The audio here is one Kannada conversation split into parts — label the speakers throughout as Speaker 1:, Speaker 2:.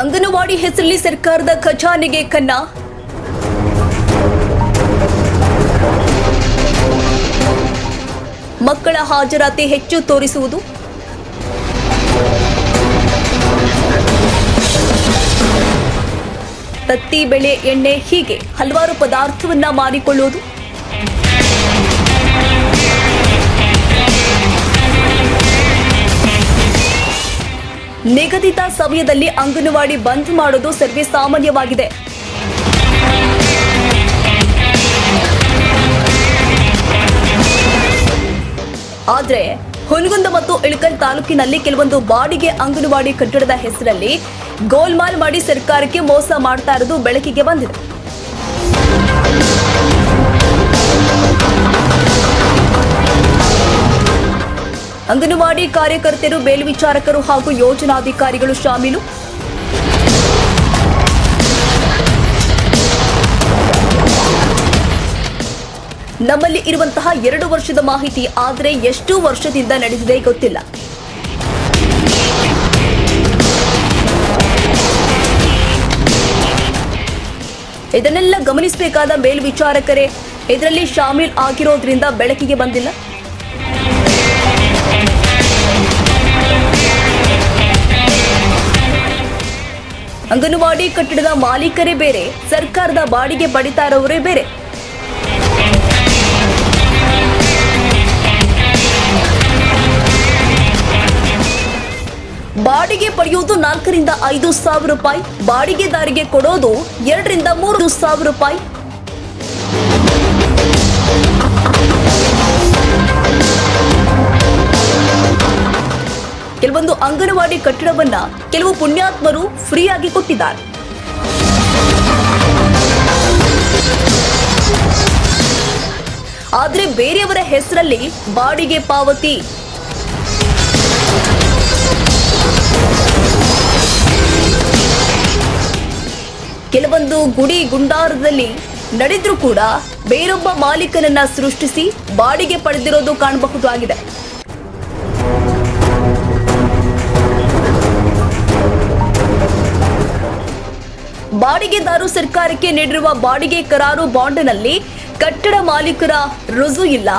Speaker 1: ಅಂಗನವಾಡಿ ಹೆಸರಲ್ಲಿ ಸರ್ಕಾರದ ಖಜಾನೆಗೆ ಕನ್ನ. ಮಕ್ಕಳ ಹಾಜರಾತಿ ಹೆಚ್ಚು ತೋರಿಸುವುದು. ತತ್ತಿ ಬೆಳೆ ಎಣ್ಣೆ ಹೀಗೆ ಹಲವಾರು ಪದಾರ್ಥವನ್ನ ಮಾರಿಕೊಳ್ಳುವುದು. ನಿಗದಿತ ಸಮಯದಲ್ಲಿ ಅಂಗನವಾಡಿ ಬಂದ್ ಮಾಡೋದು ಸರ್ವೇ ಸಾಮಾನ್ಯವಾಗಿದೆ. ಆದರೆ, ಹುನಗುಂದ ಮತ್ತು ಇಳಕಲ್ ತಾಲೂಕಿನಲ್ಲಿ ಕೆಲವೊಂದು ಬಾಡಿಗೆ ಅಂಗನವಾಡಿ ಕಟ್ಟಡದ ಹೆಸರಲ್ಲಿ ಗೋಲ್ಮಾಲ್ ಮಾಡಿ ಸರ್ಕಾರಕ್ಕೆ ಮೋಸ ಮಾಡ್ತಾ ಇರೋದು ಬೆಳಕಿಗೆ ಬಂದಿದೆ. ಅಂಗನವಾಡಿ ಕಾರ್ಯಕರ್ತರು ಮೇಲ್ವಿಚಾರಕರು ಹಾಗೂ ಯೋಜನಾಧಿಕಾರಿಗಳು ಶಾಮೀಲು. ನಮ್ಮಲ್ಲಿ ಇರುವಂತಹ ಎರಡು ವರ್ಷದ ಮಾಹಿತಿ ಆದರೆ ಎಷ್ಟು ವರ್ಷದಿಂದ ನಡೆದಿದೆ ಗೊತ್ತಿಲ್ಲ. ಇದನ್ನೆಲ್ಲ ಗಮನಿಸಬೇಕಾದ ಮೇಲ್ವಿಚಾರಕರೇ ಇದರಲ್ಲಿ ಶಾಮೀಲ್ ಆಗಿರೋದ್ರಿಂದ ಬೆಳಕಿಗೆ ಬಂದಿಲ್ಲ. ಅಂಗನವಾಡಿ ಕಟ್ಟಡದ ಮಾಲೀಕರೇ ಬೇರೆ, ಸರ್ಕಾರದ ಬಾಡಿಗೆ ಪಡಿತಾ ಇರೋರೇ ಬೇರೆ. ಬಾಡಿಗೆ ಪಡೆಯುವುದು ನಾಲ್ಕರಿಂದ ಐದು ಸಾವಿರ ರೂಪಾಯಿ, ಬಾಡಿಗೆದಾರಿಗೆ ಕೊಡೋದು ಎರಡರಿಂದ ಮೂರು ಸಾವಿರ ರೂಪಾಯಿ ಅಂಗನವಾಡಿ ಕಟ್ಟಡವನ್ನ ಕೆಲವು ಪುಣ್ಯಾತ್ಮರು ಫ್ರೀಯಾಗಿ ಕೊಟ್ಟಿದ್ದಾರೆ. ಆದರೆ ಬೇರೆಯವರ ಹೆಸರಲ್ಲಿ ಬಾಡಿಗೆ ಪಾವತಿ. ಕೆಲವೊಂದು ಗುಡಿ ಗುಂಡಾರದಲ್ಲಿ ನಡೆದ್ರೂ ಕೂಡ ಬೇರೊಬ್ಬ ಮಾಲೀಕನನ್ನ ಸೃಷ್ಟಿಸಿ ಬಾಡಿಗೆ ಪಡೆದಿರೋದು ಕಾಣಬಹುದಾಗಿದೆ. ಬಾಡಿಗೆದಾರು ಸರ್ಕಾರಕ್ಕೆ ನೀಡಿರುವ ಬಾಡಿಗೆ ಕರಾರು ಬಾಂಡ್ನಲ್ಲಿ ಕಟ್ಟಡ ಮಾಲೀಕರ ರುಜು ಇಲ್ಲ.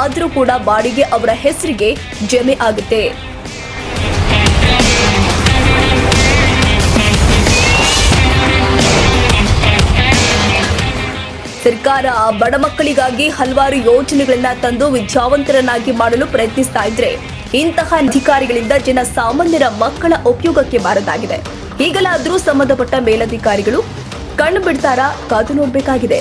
Speaker 1: ಆದರೂ ಕೂಡ ಬಾಡಿಗೆ ಅವರ ಹೆಸರಿಗೆ ಜಮೆ ಆಗುತ್ತೆ. ಸರ್ಕಾರ ಬಡ ಮಕ್ಕಳಿಗಾಗಿ ಹಲವಾರು ಯೋಜನೆಗಳನ್ನ ತಂದು ವಿದ್ಯಾವಂತರನ್ನಾಗಿ ಮಾಡಲು ಪ್ರಯತ್ನಿಸ್ತಾ ಇದ್ರೆ ಇಂತಹ ಅಧಿಕಾರಿಗಳಿಂದ ಜನ ಸಾಮಾನ್ಯರ ಮಕ್ಕಳ ಉಪಯೋಗಕ್ಕೆ ಬಾರದಾಗಿದೆ. ಈಗಲಾದರೂ ಸಂಬಂಧಪಟ್ಟ ಮೇಲಧಿಕಾರಿಗಳು ಕಣ್ಣು ಬಿಡ್ತಾರಾ ಕಾದು ನೋಡಬೇಕಾಗಿದೆ.